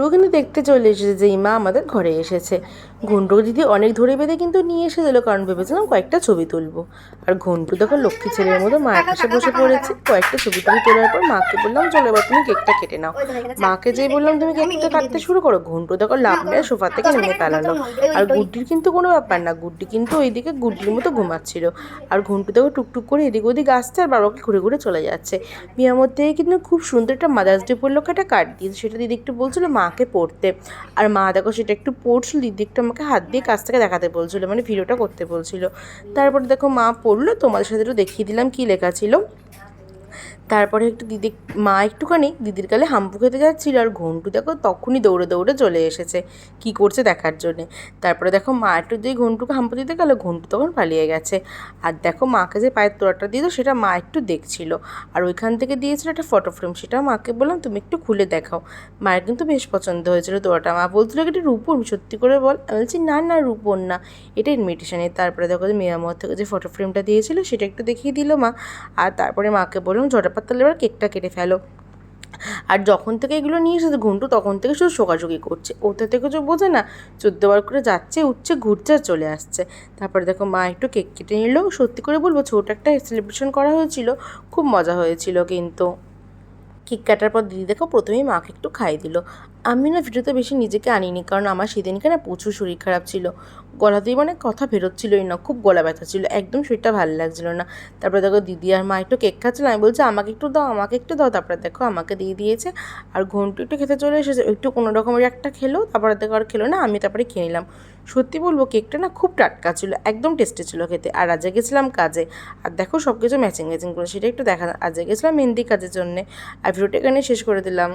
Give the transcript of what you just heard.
ঘন্টুও কিন্তু দেখতে চলে এসেছে যে মা আমাদের ঘরে এসেছে। ঘন্টু দিদি অনেক ধরে বেঁধে কিন্তু নিয়ে এসে দিল কারণ ভেবেছিলাম কয়েকটা ছবি তুলবো। আর ঘন্টু দেখো লক্ষ্মী ছেলের মতো মায়ের পাশে বসে পড়েছে। কয়েকটা ছবি তুমি তোলার পর মাকে বললাম চলো এবার তুমি কেকটা কেটে নাও। মাকে যেই বললাম তুমি কেকটা কাটতে শুরু করো। ঘন্টু দেখো লাভ মেরে সোফা থেকে নেমে পালালো আর গুড্ডির কিন্তু কোনো ব্যাপার না গুড্ডি কিন্তু ওইদিকে গুড্ডির মতো ঘুমাচ্ছিল। আর ঘন্টু দেখো টুকটুক করে এদিক ওদিক আসছে আর বাবাকে ঘুরে ঘুরে চলে যাচ্ছে। বিয়ার মধ্যে কিন্তু খুব সুন্দর একটা মাদার্স ডে উপলক্ষে একটা কার্ড দিয়েছে। সেটা দিদি একটু বলছিল মাকে পড়তে। আর মা দেখো সেটা একটু পড়ছিল দিদি একটু আমাকে হাত দিয়ে কাছ থেকে দেখাতে বলছিল মানে ভিডিওটা করতে বলছিল। তারপর দেখো মা পড়ল, তোমাদের সাথে একটু দেখিয়ে দিলাম কী লেখা ছিল। তারপরে একটু দিদি, মা একটুখানি দিদির কালে হাম্পু খেতে যাচ্ছিল আর ঘন্টু দেখো তখনই দৌড়ে দৌড়ে চলে এসেছে কি করছে দেখার জন্যে। তারপরে দেখো মা একটু দিয়ে ঘন্টুকে হাম্পু দিতে গেল, ঘন্টু তখন পালিয়ে গেছে। আর দেখো মাকে যে পায়ের তোড়াটা দিল সেটা মা একটু দেখছিল। আর ওইখান থেকে দিয়েছিল একটা ফটো ফ্রেম সেটা মাকে বললাম, তুমি একটু খুলে দেখাও। মায়ের কিন্তু বেশ পছন্দ হয়েছিল তোড়াটা মা বলছিল এটা রূপর সত্যি করে বল? আমি বলছি, না না রূপর না এটা ইনভিটেশনের তারপরে দেখো যে মেয়ামত থেকে যে ফটো ফ্রেমটা দিয়েছিল, সেটা একটু দেখিয়ে দিল মা। আর তারপরে মাকে বললাম ঝটাপাত তাহলে এবার কেকটা কেটে ফেলো। আর যখন থেকে এগুলো নিয়ে এসেছে ঘুমটু তখন থেকে শুধু শোকাশোকি করছে। ওতে থেকে কিছু বোঝে না বার করে যাচ্ছে, উঠছে, ঘুরছে আর চলে আসছে। তারপরে দেখো মা একটু কেক কেটে নিল। সত্যি করে বলব, ছোট একটা সেলিব্রেশন করা হয়েছিল। খুব মজা হয়েছিল কিন্তু। কেক কাটার পর দিদি দেখো প্রথমেই মাকে একটু খাই দিল। আমি না ভিডিওতে বেশি নিজেকে আনিনি, কারণ আমার সেদিনকে না প্রচুর শরীর খারাপ ছিল। গলাতেই মানে কথা বেরোচ্ছিলই না, খুব গলা ব্যথা ছিল, একদম শরীরটা ভালো লাগছিল না। তারপরে দেখো দিদি আর মা একটু কেক খাচ্ছিল, আমি বলছি, আমাকে একটু দাও, আমাকে একটু দাও। তারপরে দেখো আমাকে দিয়ে দিয়েছে, আর ঘন্টু একটু খেতে চলে এসেছে, একটু কোনো রকমের একটা খেলো, তারপরে দেখো আর খেলো না, আমি তারপরে খেয়ে নিলাম। সত্যি বলব কেকটা না খুব টাটকা ছিল, একদম টেস্টি ছিল খেতে, আর আজকে গেছিলাম কাজে, আর দেখো সব কিছু ম্যাচিং ম্যাচিং করে, সেটা একটু দেখা, আজকে গেছিলাম মেহেন্দি কাজের জন্যে, আর ভিডিওটা এখানে শেষ করে দিলাম।